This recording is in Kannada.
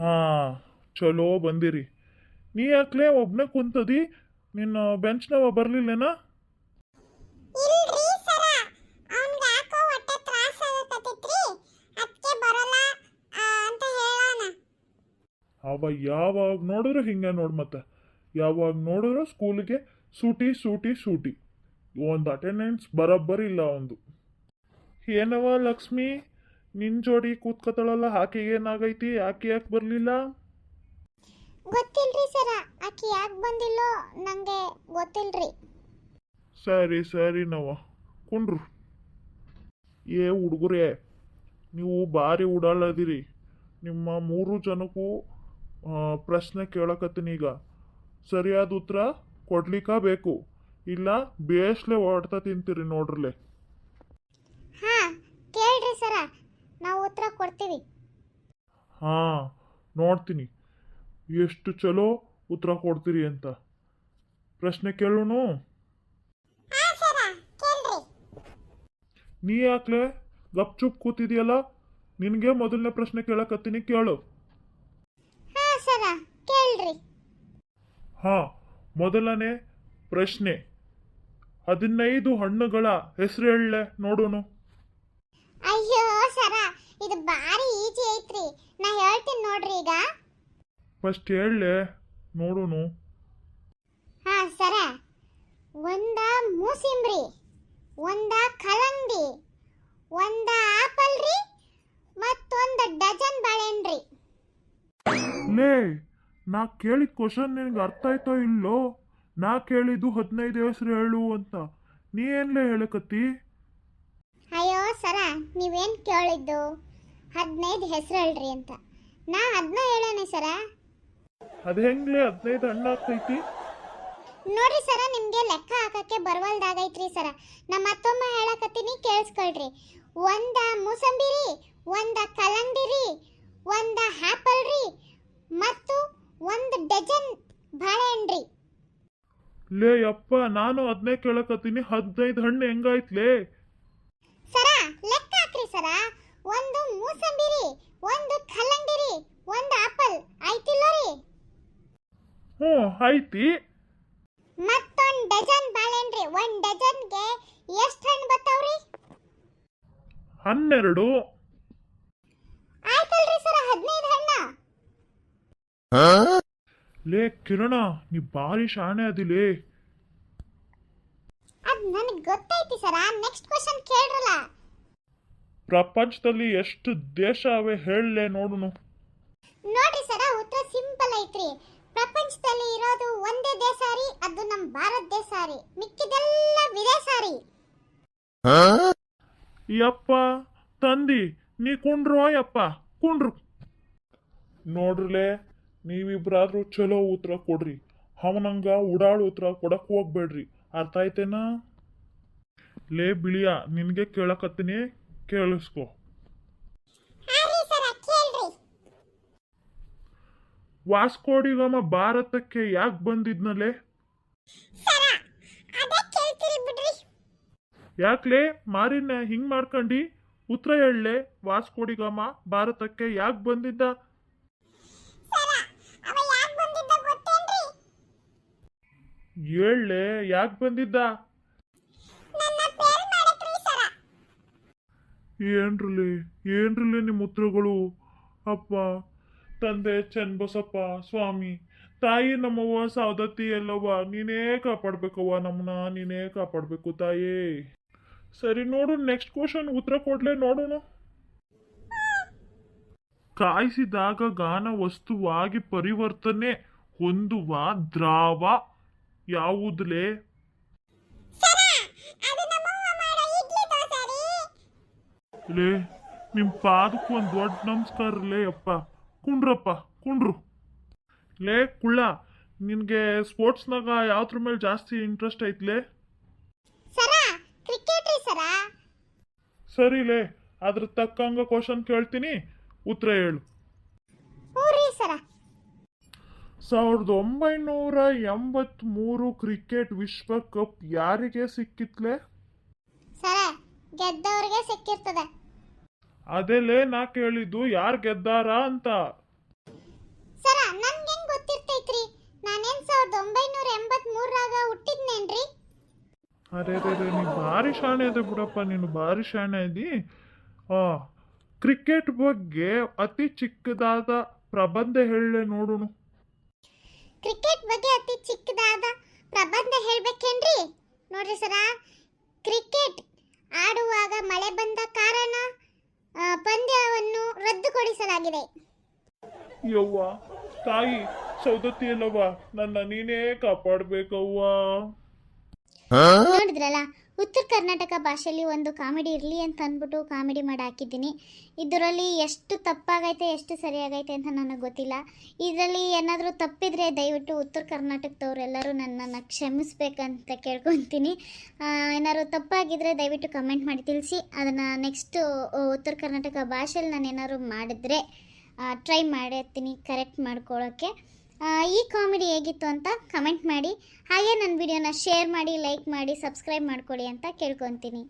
ಹಾ ಚಲೋ ಬಂದಿರಿ. ನೀ ಯಾಕ್ಲೆ ಒಬ್ನೇ ಕುಂತದಿ? ನಿನ್ನ ಬೆಂಚ್ನವ ಬರಲಿಲ್ಲೇನಾ? ಅವ ಯಾವಾಗ ನೋಡಿದ್ರು ಹಿಂಗೆ ನೋಡು ಮತ್ತೆ. ಯಾವಾಗ ನೋಡಿದ್ರು ಸ್ಕೂಲಿಗೆ ಸೂಟಿ ಸೂಟಿ ಸೂಟಿ. ಒಂದು ಅಟೆಂಡೆನ್ಸ್ ಬರೋಬ್ಬರಿ ಇಲ್ಲ ಒಂದು ಏನವ ಲಕ್ಷ್ಮಿ? ನಿನ್ ಜೋಡಿ ಕೂತ್ಕೊತಾಳಲ್ಲ ಆಕೆಗೆ ಏನಾಗೈತಿ ಆಕೆ ಯಾಕೆ ಬರಲಿಲ್ಲ? ಗೊತ್ತಿಲ್ರಿ ಸರ ಆಕಿ ಯಾಕೆ ಬಂದಿಲ್ಲೋ ನಂಗೆ ಗೊತ್ತಿಲ್ರಿ. ಸರಿ ಸರಿ ನವ ಕುಂಡ್ರು. ಏ ಹುಡುಗರೇ ನೀವು ಭಾರಿ ಉಡಾಳದಿರಿ. ನಿಮ್ಮ ಮೂರು ಜನಕ್ಕೂ ಆ, ಪ್ರಶ್ನೆ ಕೇಳಕತ್ತೀನಿ ಈಗ. ಸರಿಯಾದ ಉತ್ತರ ಕೊಡ್ಲಿಕ್ಕ ಬೇಕು? ಇಲ್ಲ ಬೇಸ್ಲೆ ಹೊಡ್ತಾ ತಿಂತೀರಿ ನೋಡ್ರಲೆ ಹಾ ಕೇಳ್ರಿ ಸರ ನಾವು ಉತ್ತರ ಕೊಡ್ತೀವಿ. ಹಾ ನೋಡ್ತೀನಿ. ಎಷ್ಟು ಚಲೋ ಉತ್ತರ ಕೊಡ್ತೀರಿ ಅಂತ. ಪ್ರಶ್ನೆ ಕೇಳೋಣ? ನೀ ಯಾಕ್ಲೆ ಗಪ್ಚುಪ್ ಕೂತಿದ್ಯಲ್ಲ? ನಿನಗೆ ಮೊದಲನೇ ಪ್ರಶ್ನೆ ಕೇಳಕತ್ತೀನಿ ಕೇಳು. ಹಾ ಮೊದಲನೇ ಪ್ರಶ್ನೆ. ಹದಿನೈದು ಹಣ್ಣುಗಳ ಹೆಸರು ಹೇಳಲೆ ನೋಡೋಣ. ಅಯ್ಯೋ ಸರ ಇದು ಭಾರಿ ಈಜಿ ಐತ್ರಿ. ನಾ ಹೇಳ್ತೀನಿ ನೋಡ್ರಿ ಈಗ. ಫಸ್ಟ್ ಹೇಳಲೆ ನೋಡೋನು. ಹಾ ಸರ. ಒಂದ ಮೂಸಿಂಬ್ರಿ ಒಂದ ಕಲಂಗಡಿ ಒಂದ ಆಪಲ್ ರೀ ಮತ್ತೊಂದು ಡಜನ್ ಬಾಳೆಹಣ್ಣ್ರಿ. ನೇ ನಾ ಕೇಳಿದ ಕ್ವಶನ್ ನಿನಗೆ ಅರ್ಥ ಆಯ್ತೋ ಇಲ್ಲೋ? ನಾ ಕೇಳಿದ್ದು ಹದಿನೈದು ಹೆಸರು ಹೇಳು ಅಂತ. ನೀ ಏನ್ಲೇ ಹೇಳಕತ್ತಿ? ಅಯ್ಯೋ ಸರ ನೀವೇನು ಕೇಳಿದ್ದು? ಹದಿನೈದು ಹೆಸರು ಹೇಳ್ರಿ ಅಂತ. ನಾ ಅದನ್ನ ಹೇಳೋಣ ಸರ. ಅದು ಹೆಂಗ್ಲಿ ಹದಿನೈದು ಹಣ್ಣು ಆಗ್ತೈತಿ? ನೋಡ್ರಿ ಸರ ನಿಮ್ಗೆ ಲೆಕ್ಕ ಹಾಕಕ್ಕೆ ಬರವಲ್ದಾಗೈತ್ರಿ ಸರ. ನಮ್ಮ ಮತ್ತೊಮ್ಮೆ ಹೇಳಕತ್ತೀನಿ ಕೇಳಿಸ್ಕೊಳ್ರಿ. ಒಂದ ಮೂಸಂಬಿ ರೀ ಒಂದ ಕಲಂಗಡಿ ರೀ ಒಂದ ಆಪಲ್ ರೀ ಮತ್ತು ಒಂದು ಡಜನ್ ಬಾಳೆಹಣ್ಣು ಲೇ ಯಪ್ಪ ನಾನು ಅದನ್ನೇ ಕೇಳಕತ್ತೀನಿ. ಹದಿನೈದು ಹಣ್ಣು ಹೆಂಗಾಯ್ತ್ಲೇ ಸರ ಲೆಕ್ಕ ಹಾಕ್ರಿ ಸರ ಒಂದು ಮೂಸಂಬಿ ರೀ ಒಂದು ಕಲ್ಲಂಗಡಿ ರೀ ಒಂದು ಆಪಲ್. ಆಯ್ತಿಲ್ಲ ರೀ ಹ್ಞೂ ಐತಿ ಮತ್ತೊಂದು ಡಜನ್ ಬಾಳೆಹಣ್ಣ್ರಿ ಒಂದು ಡಜನ್ಗೆ ಎಷ್ಟು ಹಣ್ಣು ಬರ್ತಾವ್ರಿ ಹನ್ನೆರಡು. ಆಯ್ತಲ್ರಿ ಸರ ಹದಿನೈದು ಹಣ್ಣ. ಲೇ ಕಿರಣ ನೀ ಭಾರಿ ಶಾಣೆ ಅದಿಲೇ. ಅದು ನನಗೆ ಗೊತ್ತೈತಿ ಸರ ನೆಕ್ಸ್ಟ್ ಕ್ವಶನ್ ಕೇಳ್ರಲ್ಲ. ಪ್ರಪಂಚದಲ್ಲಿ ಎಷ್ಟು ದೇಶ ಅವೆ ಹೇಳಲೆ ನೋಡುನು. ನೋಡ್ರಿ ಸರ ಉತ್ತರ ಸಿಂಪಲ್ ಐತ್ರಿ. ಪ್ರಪಂಚದಲ್ಲಿ ಇರೋದು ಒಂದೇ ದೇಶ ರೀ ಅದು ನಮ್ಮ ಭಾರತ ದೇಶ ರೀ. ಮಿಕ್ಕಿದೆಲ್ಲ ವಿದೇಶ ರೀ. ಯಪ್ಪ ತಂದಿ ನೀ ಕುಂಡ್ರು ಯಪ್ಪ ಕುಂಡ್ರು. ನೋಡ್ರಲೆ ನೀವಿಬ್ರಾದ್ರೂ ಚಲೋ ಉತ್ತರ ಕೊಡ್ರಿ. ಅವನಂಗ ಉಡಾಳು ಉತ್ತರ ಕೊಡಕ್ ಹೋಗ್ಬೇಡ್ರಿ. ಅರ್ಥ ಆಯ್ತೇನಾ? ಲೇ ಬಿಳಿಯ ನಿನ್ಗೆ ಕೇಳಕತ್ತೀನಿ. ಕೇಳಿಸ್ಕೊ. ವಾಸ್ಕೋಡಿಗಮ ಭಾರತಕ್ಕೆ ಯಾಕೆ ಬಂದಿದ್ನಲೆ? ಯಾಕ್ಲೆ ಮಾರಿನ ಹಿಂಗ್ ಮಾಡ್ಕಂಡಿ ಉತ್ತರ ಹೇಳಲೆ ವಾಸ್ಕೋಡಿಗಮ ಭಾರತಕ್ಕೆ ಯಾಕೆ ಬಂದಿದ್ದ? ಹೇಳಲೆ ಯಾಕೆ ಬಂದಿದ್ದ ನನ್ನ ಪೇರ್ ಮಾಡಕ್ರಿ ಸರ ಏನ್ರಲ್ಲಿ ಏನ್ರಲ್ಲಿ ನಿಮ್ಮ ಉತ್ತರಗಳು? ಅಪ್ಪ, ತಂದೆ ಚನ್ನಬಸಪ್ಪ ಸ್ವಾಮಿ, ತಾಯಿ ನಮ್ಮವ್ವ, ಸಾವದತ್ತಿ, ಎಲ್ಲವ್ವ, ನೀನೇ ಕಾಪಾಡ್ಬೇಕವ್ವ ನಮ್ಮನ್ನ ನೀನೇ ಕಾಪಾಡ್ಬೇಕು ತಾಯಿ. ಸರಿ ನೋಡು ನೆಕ್ಸ್ಟ್ ಕ್ವಶನ್ ಉತ್ತರ ಕೊಡ್ಲೆ ನೋಡೋಣ. ಕಾಯಿಸಿದಾಗ ಗಾನ ವಸ್ತುವಾಗಿ ಪರಿವರ್ತನೆ ಹೊಂದುವ ದ್ರಾವ ಯಾವುದ್ಲೇ ಸರ ಅದು ನಮ್ಮವ್ವ ಮಾಡೋ ಇಡ್ಲಿ ದೋಸೆ ರೀ ಲೇ ನಿಮ್ಮ ಪಾದಕ್ಕೂ ಒಂದು ದೊಡ್ಡ ನಮಸ್ಕಾರ ಲೇ ಅಪ್ಪ. ಕುಂಡ್ರಪ್ಪ ಕುಂಡ್ರು. ಲೇ ಕುಳ್ಳ ನಿನಗೆ ಸ್ಪೋರ್ಟ್ಸ್ನಾಗ ಯಾವ್ದ್ರ ಮೇಲೆ ಜಾಸ್ತಿ ಇಂಟ್ರೆಸ್ಟ್ ಐತ್ಲೇ ಸರ ಕ್ರಿಕೆಟ್ ರೀ ಸರ. ಸರಿ ಲೇ ಅದ್ರ ತಕ್ಕಂಗ ಕ್ವಶನ್ ಕೇಳ್ತೀನಿ ಉತ್ತರ ಹೇಳು. ಹ್ಞೂ ರೀ ಸರ. ಸಾವಿರದ ಒಂಬೈನೂರ ಎಂಬತ್ಮೂರು ಕ್ರಿಕೆಟ್ ವಿಶ್ವಕಪ್ ಯಾರಿಗೆ ಸಿಕ್ಕಿತ್ಲೆ ಸರ ಗೆದ್ದವ್ರಿಗೆ ಸಿಕ್ಕಿರ್ತದೆ. ಅದೆಲ್ಲೇ ನಾ ಕೇಳಿದ್ದು ಯಾರ್ ಗೆದ್ದಾರ ಅಂತ. ಸರ ನನ್ಗೆ ಹೆಂಗ್ ಗೊತ್ತಿರ್ತೈತ್ರಿ? ನಾನೇನ್ ಸಾವಿರದ ಒಂಬೈನೂರ ಎಂಬತ್ ಮೂರಾಗ ಹುಟ್ಟಿದ್ನೇನ್ರಿ? ಅರೆ ರೇ ನೀನು ಭಾರಿ ಶಾಣೆ ಇದೆ ಬಿಡಪ್ಪ ನೀನು ಭಾರಿ ಶಾಣೆ ಇದ್ದಿ ಕ್ರಿಕೆಟ್ ಬಗ್ಗೆ ಅತಿ ಚಿಕ್ಕದಾದ ಪ್ರಬಂಧ ಹೇಳಿ ನೋಡೋಣ. ಕ್ರಿಕೆಟ್ ಬಗ್ಗೆ ಅತಿ ಚಿಕ್ಕದಾದ ಪ್ರಬಂಧ ಹೇಳ್ಬೇಕೇನ್ರಿ? ನೋಡ್ರಿ ಸರ ಕ್ರಿಕೆಟ್ ಆಡುವ ರದ್ದುಗೊಳಿಸಲಾಗಿದೆ ಯವ್ವ ತಾಯಿ ಸೌದತ್ತಿ ಅಲ್ಲವ್ವ ನನ್ನ ನೀನೇ ಕಾಪಾಡ್ಬೇಕವ್ವ. ನೋಡಿದ್ರಲ್ಲ ಉತ್ತರ ಕರ್ನಾಟಕ ಭಾಷೆಯಲ್ಲಿ ಒಂದು ಕಾಮಿಡಿ ಇರಲಿ ಅಂತ ಅಂದ್ಬಿಟ್ಟು ಕಾಮಿಡಿ ಮಾಡಿ ಹಾಕಿದ್ದೀನಿ. ಇದರಲ್ಲಿ ಎಷ್ಟು ತಪ್ಪಾಗೈತೆ, ಎಷ್ಟು ಸರಿಯಾಗೈತೆ ಅಂತ ನನಗೆ ಗೊತ್ತಿಲ್ಲ. ಇದರಲ್ಲಿ ಏನಾದರೂ ತಪ್ಪಿದರೆ ದಯವಿಟ್ಟು ಉತ್ತರ ಕರ್ನಾಟಕದವರೆಲ್ಲರೂ ನನ್ನನ್ನು ಕ್ಷಮಿಸ್ಬೇಕಂತ ಕೇಳ್ಕೊತೀನಿ. ಏನಾದರೂ ತಪ್ಪಾಗಿದ್ದರೆ ದಯವಿಟ್ಟು ಕಮೆಂಟ್ ಮಾಡಿ ತಿಳಿಸಿ. ಅದನ್ನು ನೆಕ್ಸ್ಟು ಉತ್ತರ ಕರ್ನಾಟಕ ಭಾಷೆಯಲ್ಲಿ ನಾನು ಏನಾದ್ರು ಮಾಡಿದ್ರೆ ಟ್ರೈ ಮಾಡಿರ್ತೀನಿ ಕರೆಕ್ಟ್ ಮಾಡ್ಕೊಳ್ಳೋಕ್ಕೆ ಈ ಕಾಮಿಡಿ ಹೇಗಿತ್ತು ಅಂತ ಕಮೆಂಟ್ ಮಾಡಿ. ಹಾಗೆ ನನ್ನ ವಿಡಿಯೋನ ಶೇರ್ ಮಾಡಿ ಲೈಕ್ ಮಾಡಿ ಸಬ್ಸ್ಕ್ರೈಬ್ ಮಾಡ್ಕೊಳ್ಳಿ ಅಂತ ಕೇಳ್ಕೊತೀನಿ.